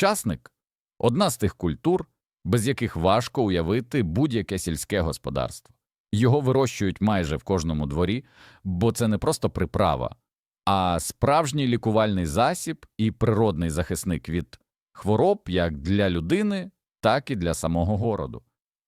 Часник одна з тих культур, без яких важко уявити будь-яке сільське господарство. Його вирощують майже в кожному дворі, бо це не просто приправа, а справжній лікувальний засіб і природний захисник від хвороб як для людини, так і для самого городу.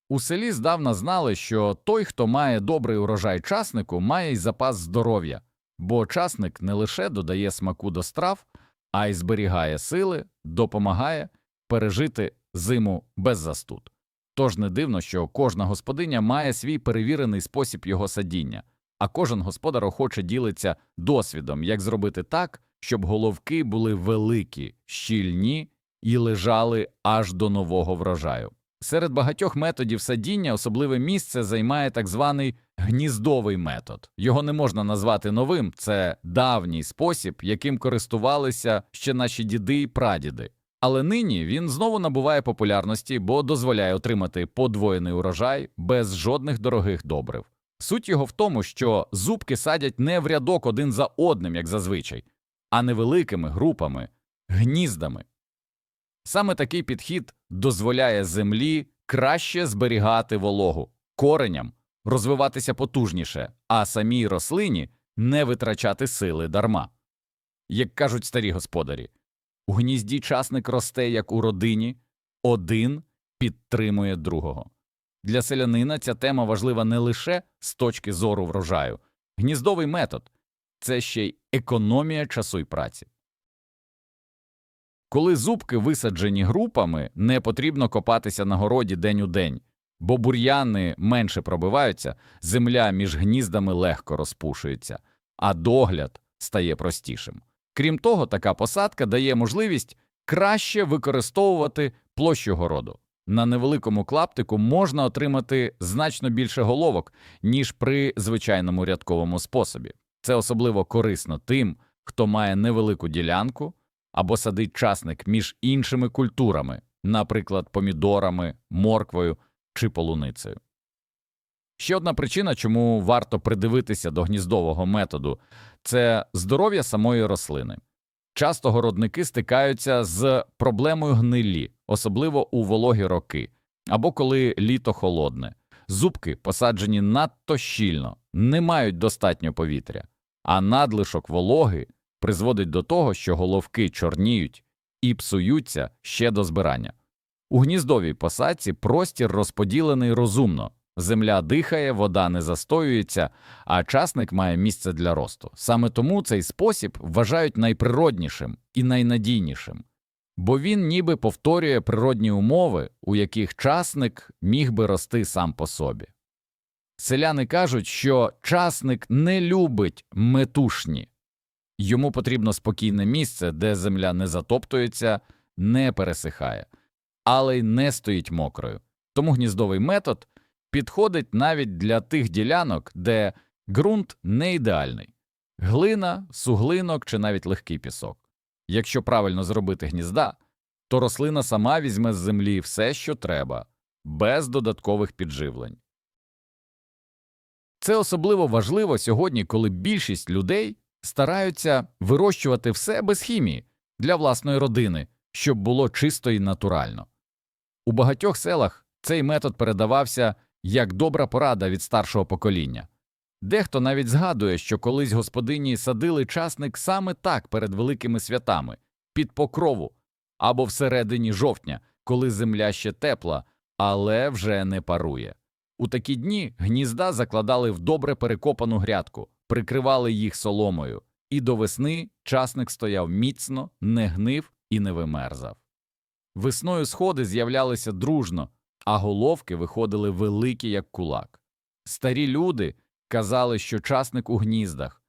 У селі здавна знали, що той, хто має добрий урожай часнику, має й запас здоров'я, бо часник не лише додає смаку до страв, а й зберігає сили, допомагає пережити зиму без застуд. Тож не дивно, що кожна господиня має свій перевірений спосіб його садіння, а кожен господар охоче ділиться досвідом, як зробити так, щоб головки були великі, щільні і лежали аж до нового врожаю. Серед багатьох методів садіння особливе місце займає так званий гніздовий метод. Його не можна назвати новим, це давній спосіб, яким користувалися ще наші діди і прадіди. Але нині він знову набуває популярності, бо дозволяє отримати подвоєний урожай без жодних дорогих добрив. Суть його в тому, що зубки садять не в рядок один за одним, як зазвичай, а невеликими групами, гніздами. Саме такий підхід дозволяє землі краще зберігати вологу, кореням розвиватися потужніше, а самій рослині не витрачати сили дарма. Як кажуть старі господарі, у гнізді часник росте, як у родині, один підтримує другого. Для селянина ця тема важлива не лише з точки зору врожаю. Гніздовий метод це ще й економія часу й праці. Коли зубки висаджені групами, не потрібно копатися на городі день у день, бо бур'яни менше пробиваються, земля між гніздами легко розпушується, а догляд стає простішим. Крім того, така посадка дає можливість краще використовувати площу городу. На невеликому клаптику можна отримати значно більше головок, ніж при звичайному рядковому способі. Це особливо корисно тим, хто має невелику ділянку або садить часник між іншими культурами, наприклад, помідорами, морквою чи полуницею. Ще одна причина, чому варто придивитися до гніздового методу це здоров'я самої рослини. Часто городники стикаються з проблемою гнилі, особливо у вологі роки, або коли літо холодне. Зубки, посаджені надто щільно, не мають достатньо повітря, а надлишок вологи призводить до того, що головки чорніють і псуються ще до збирання. У гніздовій посадці простір розподілений розумно. Земля дихає, вода не застоюється, а часник має місце для росту. Саме тому цей спосіб вважають найприроднішим і найнадійнішим, бо він ніби повторює природні умови, у яких часник міг би рости сам по собі. Селяни кажуть, що часник не любить метушні, йому потрібно спокійне місце, де земля не затоптується, не пересихає, але й не стоїть мокрою. Тому гніздовий метод підходить навіть для тих ділянок, де ґрунт не ідеальний глина, суглинок чи навіть легкий пісок. Якщо правильно зробити гнізда, то рослина сама візьме з землі все, що треба, без додаткових підживлень. Це особливо важливо сьогодні, коли більшість людей стараються вирощувати все без хімії для власної родини, щоб було чисто і натурально. У багатьох селах цей метод передавався як добра порада від старшого покоління. Дехто навіть згадує, що колись господині садили часник саме так перед великими святами, під покрову або всередині жовтня, коли земля ще тепла, але вже не парує. У такі дні гнізда закладали в добре перекопану грядку, прикривали їх соломою, і до весни часник стояв міцно, не гнив і не вимерзав. Весною сходи з'являлися дружно, а головки виходили великі, як кулак. Старі люди казали, що часник у гніздах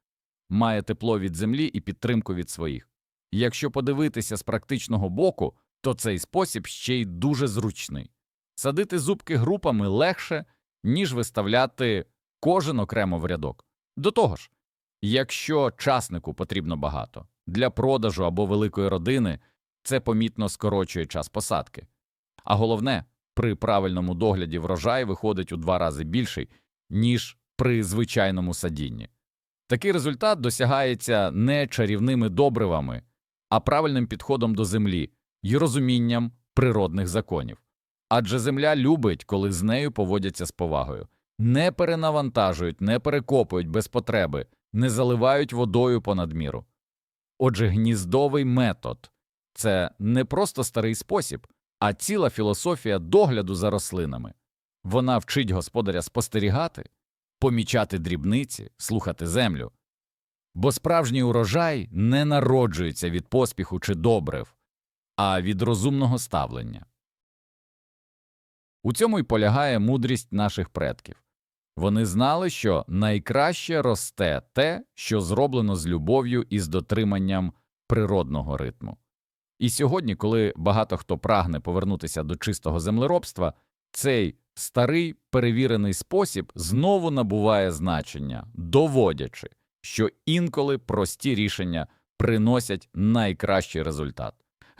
має тепло від землі і підтримку від своїх. Якщо подивитися з практичного боку, то цей спосіб ще й дуже зручний. Садити зубки групами легше, ніж виставляти кожен окремо в рядок. До того ж, якщо часнику потрібно багато для продажу або великої родини, це помітно скорочує час посадки. А головне, при правильному догляді врожай виходить у два рази більший, ніж при звичайному садінні. Такий результат досягається не чарівними добривами, а правильним підходом до землі, і розумінням природних законів. Адже земля любить, коли з нею поводяться з повагою, не перенавантажують, не перекопують без потреби, не заливають водою понад міру. Отже, гніздовий метод це не просто старий спосіб, а ціла філософія догляду за рослинами. Вона вчить господаря спостерігати, помічати дрібниці, слухати землю. Бо справжній урожай не народжується від поспіху чи добрив, а від розумного ставлення. У цьому й полягає мудрість наших предків. Вони знали, що найкраще росте те, що зроблено з любов'ю і з дотриманням природного ритму. І сьогодні, коли багато хто прагне повернутися до чистого землеробства, цей старий перевірений спосіб знову набуває значення, доводячи, що інколи прості рішення приносять найкращий результат.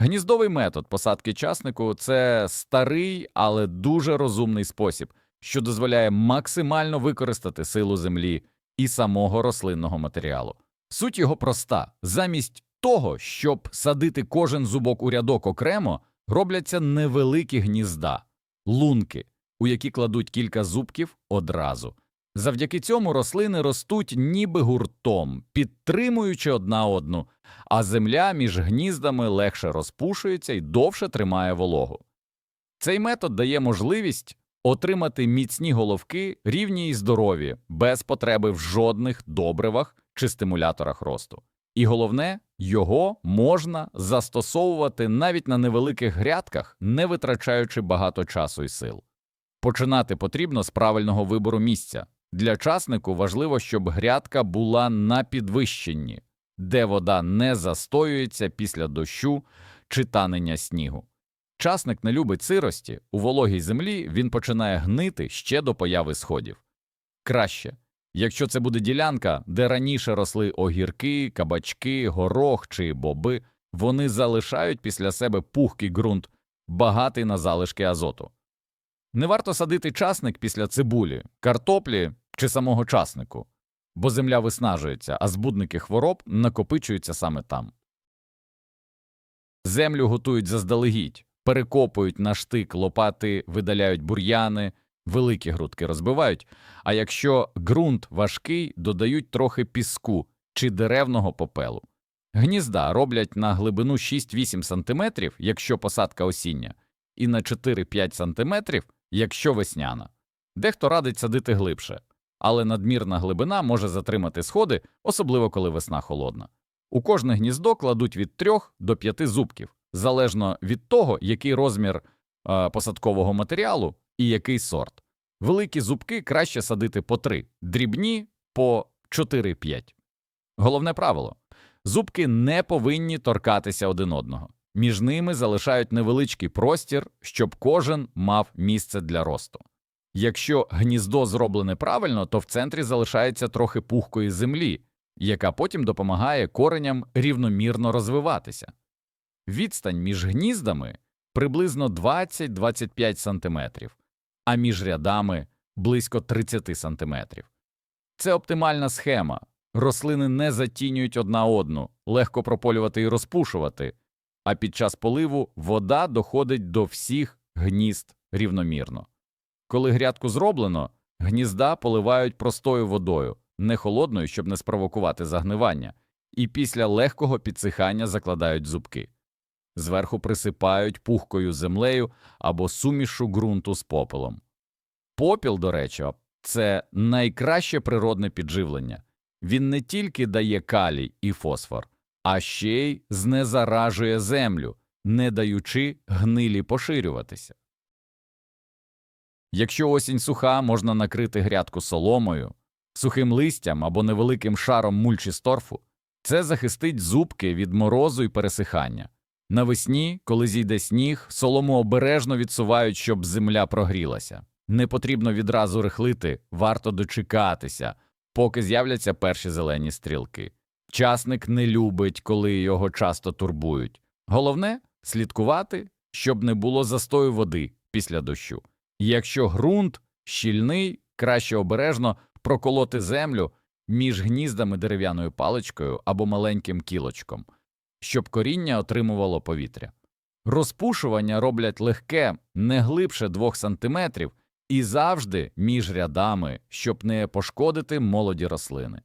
Гніздовий метод посадки часнику це старий, але дуже розумний спосіб, що дозволяє максимально використати силу землі і самого рослинного матеріалу. Суть його проста: замість того, щоб садити кожен зубок у рядок окремо, робляться невеликі гнізда, лунки, у які кладуть кілька зубків одразу. Завдяки цьому рослини ростуть ніби гуртом, підтримуючи одна одну, а земля між гніздами легше розпушується і довше тримає вологу. Цей метод дає можливість отримати міцні головки, рівні і здорові, без потреби в жодних добривах чи стимуляторах росту. І головне, його можна застосовувати навіть на невеликих грядках, не витрачаючи багато часу і сил. Починати потрібно з правильного вибору місця. Для часнику важливо, щоб грядка була на підвищенні, де вода не застоюється після дощу чи танення снігу. Часник не любить сирості, у вологій землі він починає гнити ще до появи сходів. Краще, якщо це буде ділянка, де раніше росли огірки, кабачки, горох чи боби, вони залишають після себе пухкий ґрунт, багатий на залишки азоту. Не варто садити часник після цибулі, картоплі чи самого часнику, бо земля виснажується, а збудники хвороб накопичуються саме там. Землю готують заздалегідь, перекопують на штик, лопати видаляють бур'яни, великі грудки розбивають, а якщо ґрунт важкий, додають трохи піску чи деревного попелу. Гнізда роблять на глибину 6-8 см, якщо посадка осіння, і на 4-5 см, якщо весняна. Дехто радить садити глибше, але надмірна глибина може затримати сходи, особливо коли весна холодна. У кожне гніздо кладуть від 3 до 5 зубків, залежно від того, який розмір е, посадкового матеріалу і який сорт. Великі зубки краще садити по 3, дрібні по 4-5. Головне правило зубки не повинні торкатися один одного. Між ними залишають невеличкий простір, щоб кожен мав місце для росту. Якщо гніздо зроблене правильно, то в центрі залишається трохи пухкої землі, яка потім допомагає кореням рівномірно розвиватися. Відстань між гніздами приблизно 20-25 см, а між рядами близько 30 см. Це оптимальна схема. Рослини не затінюють одна одну, легко прополювати і розпушувати, а під час поливу вода доходить до всіх гнізд рівномірно. Коли грядку зроблено, гнізда поливають простою водою, не холодною, щоб не спровокувати загнивання, і після легкого підсихання закладають зубки. Зверху присипають пухкою землею або сумішу ґрунту з попелом. Попіл, до речі, це найкраще природне підживлення. Він не тільки дає калій і фосфор, а ще й знезаражує землю, не даючи гнилі поширюватися. Якщо осінь суха, можна накрити грядку соломою, сухим листям або невеликим шаром мульчі з торфу. Це захистить зубки від морозу і пересихання. Навесні, коли зійде сніг, солому обережно відсувають, щоб земля прогрілася. Не потрібно відразу рихлити, варто дочекатися, поки з'являться перші зелені стрілки. Часник не любить, коли його часто турбують. Головне слідкувати, щоб не було застою води після дощу. Якщо ґрунт щільний, краще обережно проколоти землю між гніздами дерев'яною паличкою або маленьким кілочком, щоб коріння отримувало повітря. Розпушування роблять легке не глибше 2 см і завжди між рядами, щоб не пошкодити молоді рослини.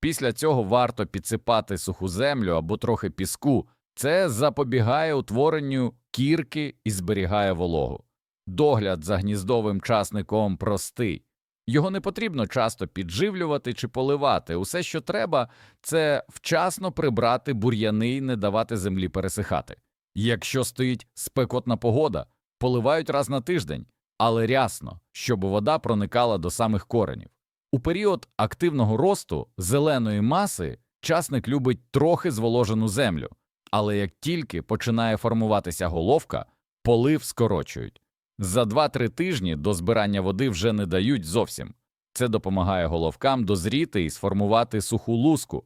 Після цього варто підсипати суху землю або трохи піску. Це запобігає утворенню кірки і зберігає вологу. Догляд за гніздовим часником простий. Його не потрібно часто підживлювати чи поливати. Усе, що треба, це вчасно прибрати бур'яни і не давати землі пересихати. Якщо стоїть спекотна погода, поливають раз на тиждень, але рясно, щоб вода проникала до самих коренів. У період активного росту зеленої маси часник любить трохи зволожену землю, але як тільки починає формуватися головка, полив скорочують. За 2-3 тижні до збирання води вже не дають зовсім. Це допомагає головкам дозріти і сформувати суху луску,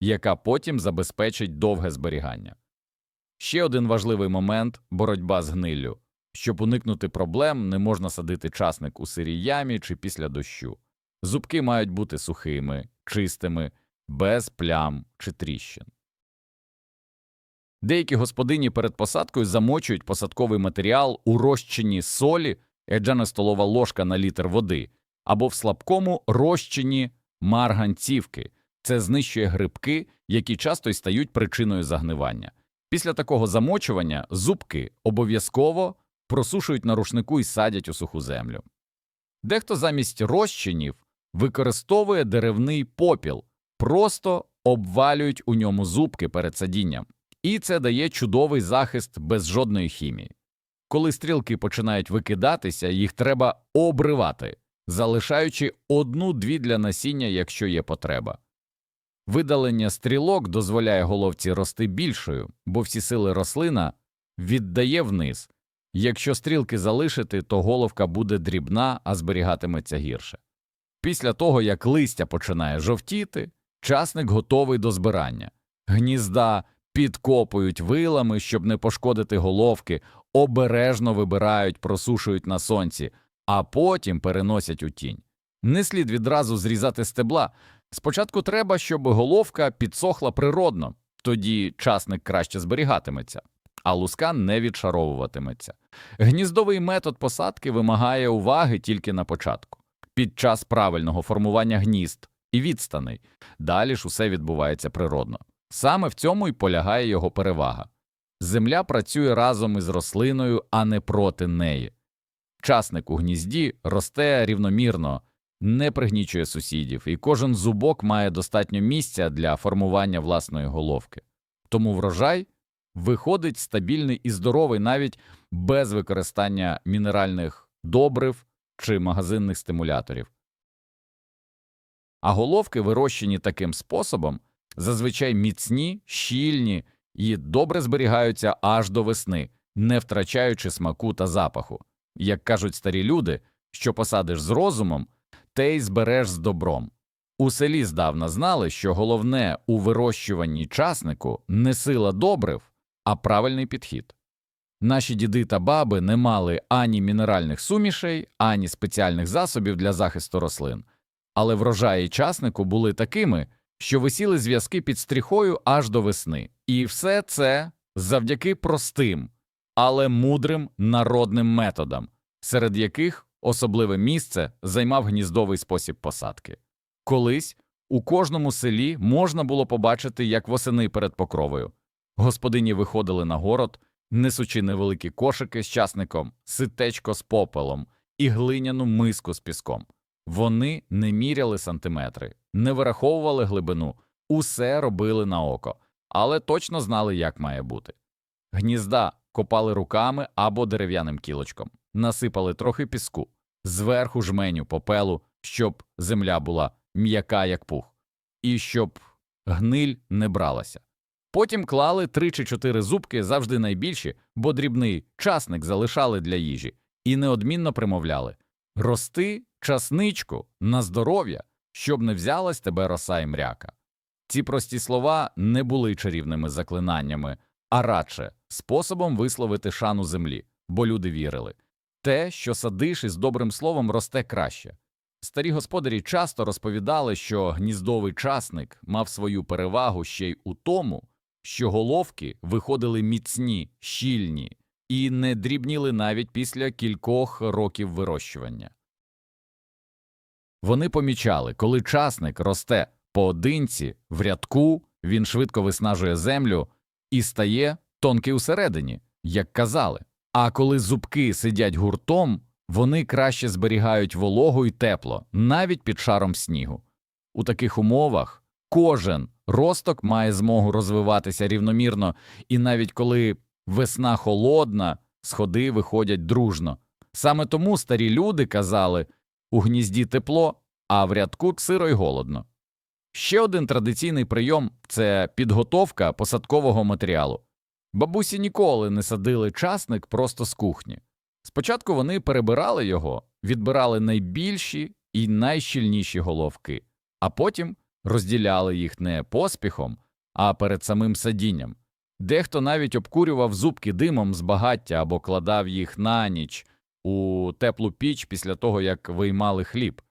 яка потім забезпечить довге зберігання. Ще один важливий момент боротьба з гниллю. Щоб уникнути проблем, не можна садити часник у сирій ямі чи після дощу. Зубки мають бути сухими, чистими, без плям чи тріщин. Деякі господині перед посадкою замочують посадковий матеріал у розчині солі, еджана столова ложка на літр води, або в слабкому розчині марганцівки. Це знищує грибки, які часто й стають причиною загнивання. Після такого замочування зубки обов'язково просушують на рушнику і садять у суху землю. Дехто замість розчинів використовує деревний попіл, просто обвалюють у ньому зубки перед садінням. І це дає чудовий захист без жодної хімії. Коли стрілки починають викидатися, їх треба обривати, залишаючи одну-дві для насіння, якщо є потреба. Видалення стрілок дозволяє головці рости більшою, бо всі сили рослина віддає вниз. Якщо стрілки залишити, то головка буде дрібна, а зберігатиметься гірше. Після того, як листя починає жовтіти, часник готовий до збирання. Гнізда підкопують вилами, щоб не пошкодити головки, обережно вибирають, просушують на сонці, а потім переносять у тінь. Не слід відразу зрізати стебла. Спочатку треба, щоб головка підсохла природно, тоді часник краще зберігатиметься, а луска не відшаровуватиметься. Гніздовий метод посадки вимагає уваги тільки на початку, під час правильного формування гнізд і відстаней. Далі ж усе відбувається природно. Саме в цьому й полягає його перевага. Земля працює разом із рослиною, а не проти неї. Часник у гнізді росте рівномірно, не пригнічує сусідів, і кожен зубок має достатньо місця для формування власної головки. Тому врожай виходить стабільний і здоровий навіть без використання мінеральних добрив чи магазинних стимуляторів. А головки, вирощені таким способом, зазвичай міцні, щільні і добре зберігаються аж до весни, не втрачаючи смаку та запаху. Як кажуть старі люди, що посадиш з розумом, те й збереш з добром. У селі здавна знали, що головне у вирощуванні часнику не сила добрив, а правильний підхід. Наші діди та баби не мали ані мінеральних сумішей, ані спеціальних засобів для захисту рослин, але врожаї часнику були такими, що висіли зв'язки під стріхою аж до весни. І все це завдяки простим, але мудрим народним методам, серед яких особливе місце займав гніздовий спосіб посадки. Колись у кожному селі можна було побачити, як восени перед покровою. Господині виходили на город, несучи невеликі кошики з часником, ситечко з попелом і глиняну миску з піском. Вони не міряли сантиметри, не вираховували глибину, усе робили на око, але точно знали, як має бути. Гнізда копали руками або дерев'яним кілочком, насипали трохи піску, зверху жменю попелу, щоб земля була м'яка, як пух, і щоб гниль не бралася. Потім клали три чи чотири зубки, завжди найбільші, бо дрібний часник залишали для їжі, і неодмінно примовляли Рости, часничку, на здоров'я, щоб не взялась тебе роса і мряка. Ці прості слова не були чарівними заклинаннями, а радше способом висловити шану землі, бо люди вірили те, що садиш із добрим словом, росте краще. Старі господарі часто розповідали, що гніздовий часник мав свою перевагу ще й у тому, що головки виходили міцні, щільні, і не дрібніли навіть після кількох років вирощування. Вони помічали, коли часник росте поодинці в рядку, він швидко виснажує землю і стає тонкий усередині, як казали. А коли зубки сидять гуртом, вони краще зберігають вологу і тепло, навіть під шаром снігу. У таких умовах кожен росток має змогу розвиватися рівномірно, і навіть коли весна холодна, сходи виходять дружно. Саме тому старі люди казали у гнізді тепло, а в рядку сиро й голодно. Ще один традиційний прийом це підготовка посадкового матеріалу. Бабусі ніколи не садили часник просто з кухні. Спочатку вони перебирали його, відбирали найбільші і найщільніші головки, а потім розділяли їх не поспіхом, а перед самим садінням. Дехто навіть обкурював зубки димом з багаття або кладав їх на ніч у теплу піч після того, як виймали хліб.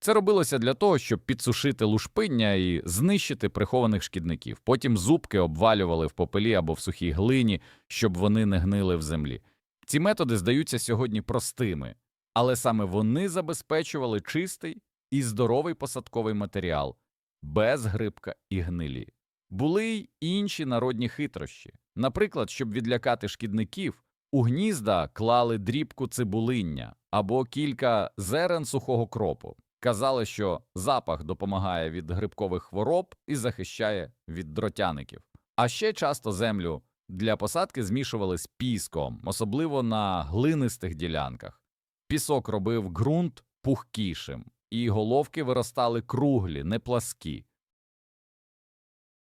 Це робилося для того, щоб підсушити лушпиння і знищити прихованих шкідників. Потім зубки обвалювали в попелі або в сухій глині, щоб вони не гнили в землі. Ці методи здаються сьогодні простими, але саме вони забезпечували чистий і здоровий посадковий матеріал без грибка і гнилі. Були й інші народні хитрощі. Наприклад, щоб відлякати шкідників, у гнізда клали дрібку цибулиння або кілька зерен сухого кропу. Казали, що запах допомагає від грибкових хвороб і захищає від дротяників. А ще часто землю для посадки змішували з піском, особливо на глинистих ділянках. Пісок робив ґрунт пухкішим, і головки виростали круглі, не пласкі.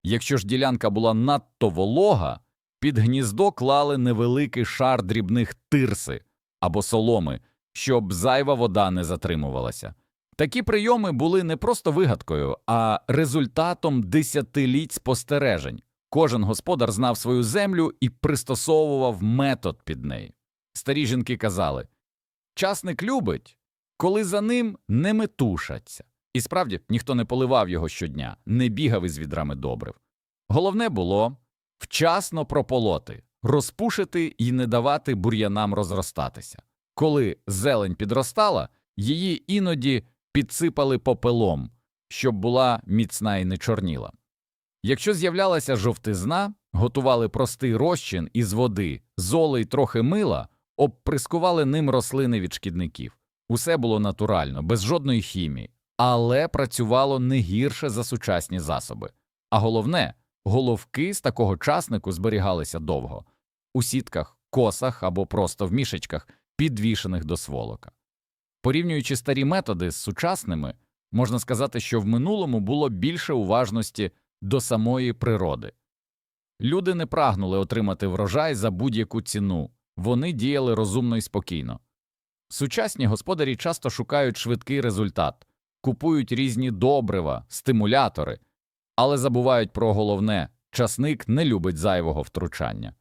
Якщо ж ділянка була надто волога, під гніздо клали невеликий шар дрібних тирси або соломи, щоб зайва вода не затримувалася. Такі прийоми були не просто вигадкою, а результатом десятиліть спостережень. Кожен господар знав свою землю і пристосовував метод під неї. Старі жінки казали часник любить, коли за ним не метушаться. І справді ніхто не поливав його щодня, не бігав із відрами добрив. Головне було вчасно прополоти, розпушити і не давати бур'янам розростатися. Коли зелень підростала, її іноді підсипали попелом, щоб була міцна і не чорніла. Якщо з'являлася жовтизна, готували простий розчин із води, золи й трохи мила, обприскували ним рослини від шкідників. Усе було натурально, без жодної хімії, але працювало не гірше за сучасні засоби. А головне, головки з такого часнику зберігалися довго у сітках, косах або просто в мішечках, підвішених до сволока. Порівнюючи старі методи з сучасними, можна сказати, що в минулому було більше уважності до самої природи. Люди не прагнули отримати врожай за будь-яку ціну, вони діяли розумно і спокійно. Сучасні господарі часто шукають швидкий результат, купують різні добрива, стимулятори, але забувають про головне часник не любить зайвого втручання.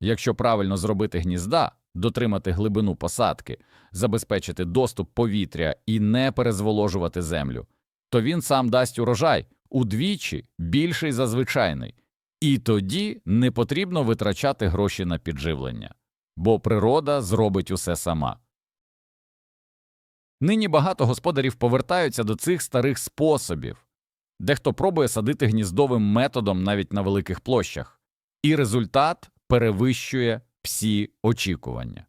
Якщо правильно зробити гнізда, дотримати глибину посадки, забезпечити доступ повітря і не перезволожувати землю, то він сам дасть урожай удвічі більший за звичайний, і тоді не потрібно витрачати гроші на підживлення, бо природа зробить усе сама. Нині багато господарів повертаються до цих старих способів, дехто пробує садити гніздовим методом навіть на великих площах, і результат перевищує всі очікування.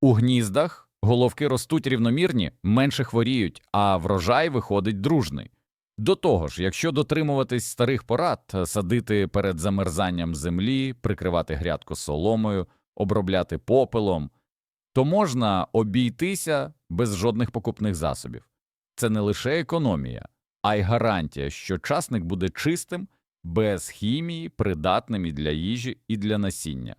У гніздах головки ростуть рівномірні, менше хворіють, а врожай виходить дружний. До того ж, якщо дотримуватись старих порад, садити перед замерзанням землі, прикривати грядку соломою, обробляти попелом, то можна обійтися без жодних покупних засобів. Це не лише економія, а й гарантія, що часник буде чистим, без хімії, придатним і для їжі, і для насіння.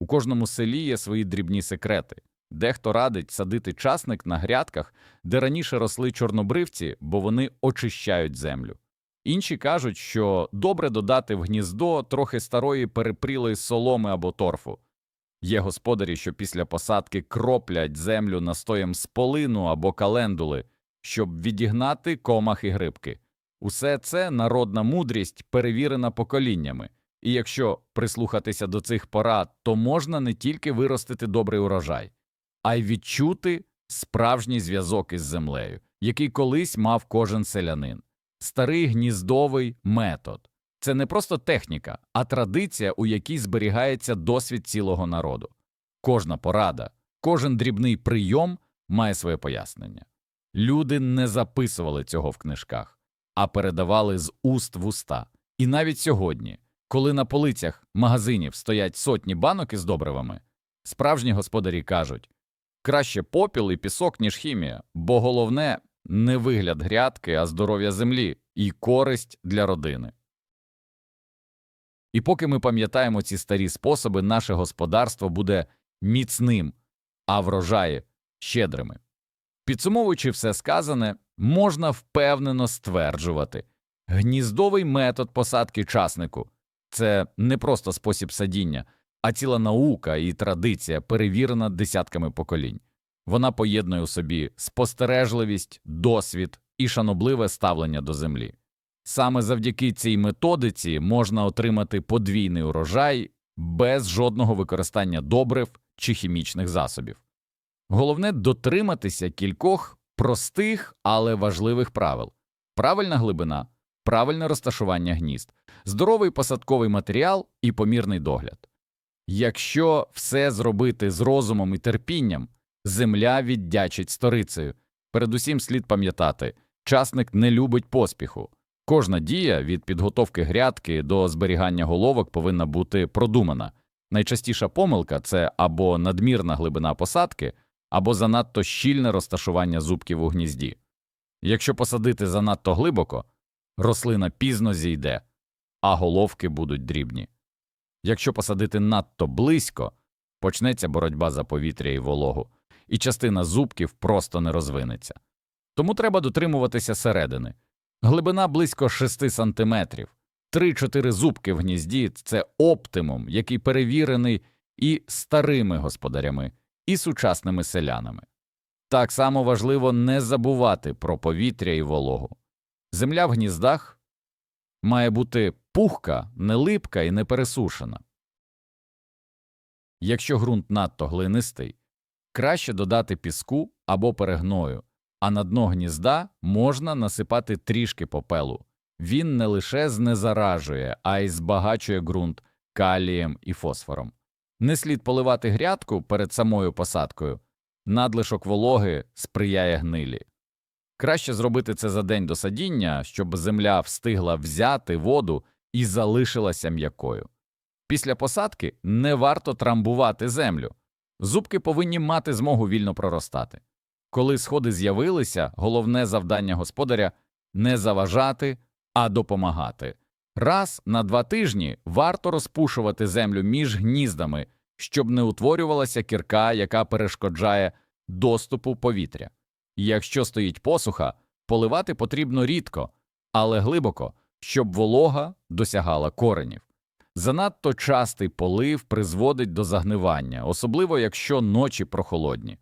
У кожному селі є свої дрібні секрети. Дехто радить садити часник на грядках, де раніше росли чорнобривці, бо вони очищають землю. Інші кажуть, що добре додати в гніздо трохи старої перепрілої соломи або торфу. Є господарі, що після посадки кроплять землю настоєм з полину або календули, щоб відігнати комах і грибки. Усе це народна мудрість, перевірена поколіннями, І якщо прислухатися до цих порад, то можна не тільки виростити добрий урожай, а й відчути справжній зв'язок із землею, який колись мав кожен селянин. Старий гніздовий метод це не просто техніка, а традиція, у якій зберігається досвід цілого народу. Кожна порада, кожен дрібний прийом має своє пояснення. Люди не записували цього в книжках, а передавали з уст в уста. І навіть сьогодні, коли на полицях магазинів стоять сотні банок із добривами, справжні господарі кажуть краще попіл і пісок, ніж хімія, бо головне не вигляд грядки, а здоров'я землі і користь для родини. І поки ми пам'ятаємо ці старі способи, наше господарство буде міцним, а врожаї щедрими. Підсумовуючи все сказане, можна впевнено стверджувати, гніздовий метод посадки часнику це не просто спосіб садіння, а ціла наука і традиція, перевірена десятками поколінь. Вона поєднує у собі спостережливість, досвід і шанобливе ставлення до землі. Саме завдяки цій методиці можна отримати подвійний урожай без жодного використання добрив чи хімічних засобів. Головне дотриматися кількох простих, але важливих правил: правильна глибина, правильне розташування гнізд, здоровий посадковий матеріал і помірний догляд. Якщо все зробити з розумом і терпінням, земля віддячить сторицею. Передусім слід пам'ятати, часник не любить поспіху. Кожна дія від підготовки грядки до зберігання головок повинна бути продумана. Найчастіша помилка це або надмірна глибина посадки, або занадто щільне розташування зубків у гнізді. Якщо посадити занадто глибоко, рослина пізно зійде, а головки будуть дрібні. Якщо посадити надто близько, почнеться боротьба за повітря і вологу, і частина зубків просто не розвинеться. Тому треба дотримуватися середини. Глибина близько 6 см, 3-4 зубки в гнізді це оптимум, який перевірений і старими господарями, і сучасними селянами. Так само важливо не забувати про повітря і вологу. Земля в гніздах має бути пухка, не липка і не пересушена. Якщо ґрунт надто глинистий, краще додати піску або перегною, а на дно гнізда можна насипати трішки попелу. Він не лише знезаражує, а й збагачує ґрунт калієм і фосфором. Не слід поливати грядку перед самою посадкою, надлишок вологи сприяє гнилі. Краще зробити це за день до садіння, щоб земля встигла взяти воду і залишилася м'якою. Після посадки не варто трамбувати землю. Зубки повинні мати змогу вільно проростати. Коли сходи з'явилися, головне завдання господаря не заважати, а допомагати. Раз на два тижні варто розпушувати землю між гніздами, щоб не утворювалася кірка, яка перешкоджає доступу повітря. Якщо стоїть посуха, поливати потрібно рідко, але глибоко, щоб волога досягала коренів. Занадто частий полив призводить до загнивання, особливо якщо ночі прохолодні.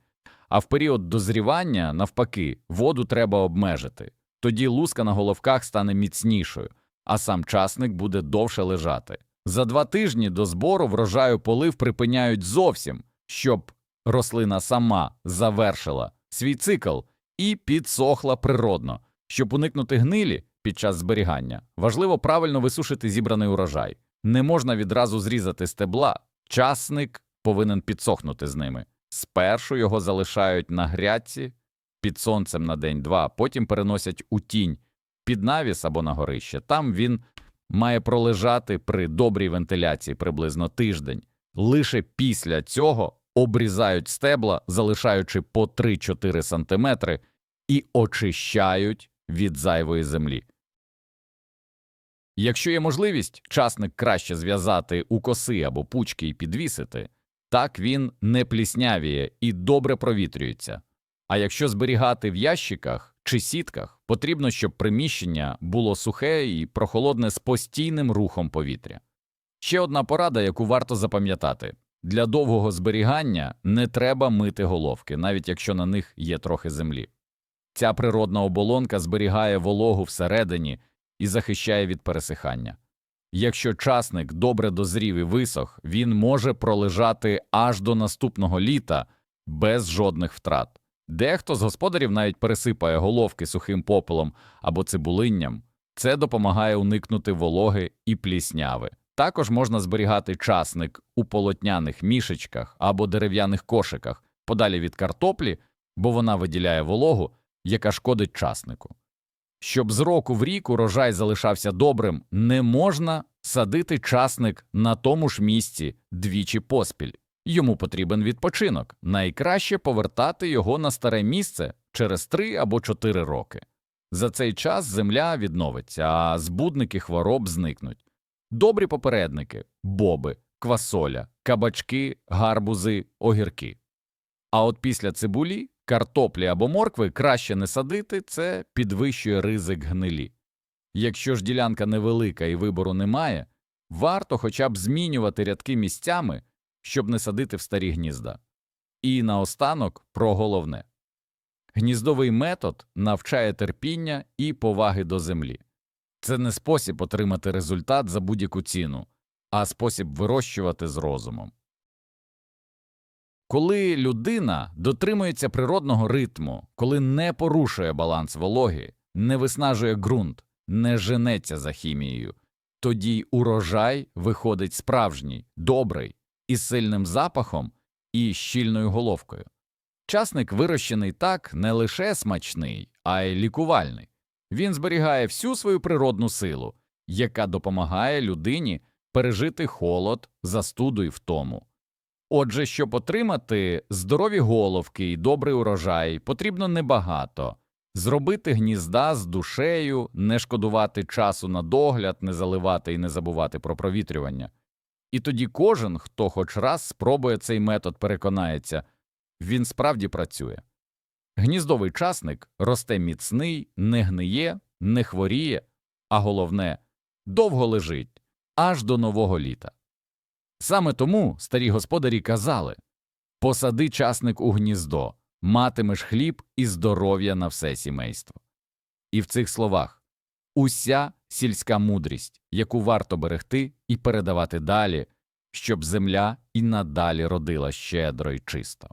А в період дозрівання, навпаки, воду треба обмежити. Тоді луска на головках стане міцнішою, а сам часник буде довше лежати. За два тижні до збору врожаю полив припиняють зовсім, щоб рослина сама завершила свій цикл і підсохла природно. Щоб уникнути гнилі під час зберігання, важливо правильно висушити зібраний урожай. Не можна відразу зрізати стебла, часник повинен підсохнути з ними. Спершу його залишають на грядці під сонцем на день-два, потім переносять у тінь під навіс або на горище. Там він має пролежати при добрій вентиляції приблизно тиждень. Лише після цього обрізають стебла, залишаючи по 3-4 сантиметри, і очищають від зайвої землі. Якщо є можливість, часник краще зв'язати у коси або пучки і підвісити, так він не пліснявіє і добре провітрюється. А якщо зберігати в ящиках чи сітках, потрібно, щоб приміщення було сухе і прохолодне з постійним рухом повітря. Ще одна порада, яку варто запам'ятати для довгого зберігання не треба мити головки, навіть якщо на них є трохи землі. Ця природна оболонка зберігає вологу всередині і захищає від пересихання. Якщо часник добре дозрів і висох, він може пролежати аж до наступного літа без жодних втрат. Дехто з господарів навіть пересипає головки сухим попелом або цибулинням. Це допомагає уникнути вологи і плісняви. Також можна зберігати часник у полотняних мішечках або дерев'яних кошиках подалі від картоплі, бо вона виділяє вологу, яка шкодить часнику. Щоб з року в рік урожай залишався добрим, не можна садити часник на тому ж місці двічі поспіль. Йому потрібен відпочинок. Найкраще повертати його на старе місце через три або чотири роки. За цей час земля відновиться, а збудники хвороб зникнуть. Добрі попередники боби, квасоля, кабачки, гарбузи, огірки. А от після цибулі, картоплі або моркви краще не садити, це підвищує ризик гнилі. Якщо ж ділянка невелика і вибору немає, варто хоча б змінювати рядки місцями, щоб не садити в старі гнізда. І наостанок про головне. Гніздовий метод навчає терпіння і поваги до землі. Це не спосіб отримати результат за будь-яку ціну, а спосіб вирощувати з розумом. Коли людина дотримується природного ритму, коли не порушує баланс вологи, не виснажує ґрунт, не женеться за хімією, тоді й урожай виходить справжній, добрий, із сильним запахом і щільною головкою. Часник вирощений так не лише смачний, а й лікувальний. Він зберігає всю свою природну силу, яка допомагає людині пережити холод, застуду і втому. Отже, щоб отримати здорові головки і добрий урожай, потрібно небагато зробити гнізда з душею, не шкодувати часу на догляд, не заливати і не забувати про провітрювання. І тоді кожен, хто хоч раз спробує цей метод, переконається, він справді працює. Гніздовий часник росте міцний, не гниє, не хворіє, а головне довго лежить аж до нового літа. Саме тому старі господарі казали посади часник у гніздо, матимеш хліб і здоров'я на все сімейство. І в цих словах уся сільська мудрість, яку варто берегти і передавати далі, щоб земля і надалі родила щедро й чисто.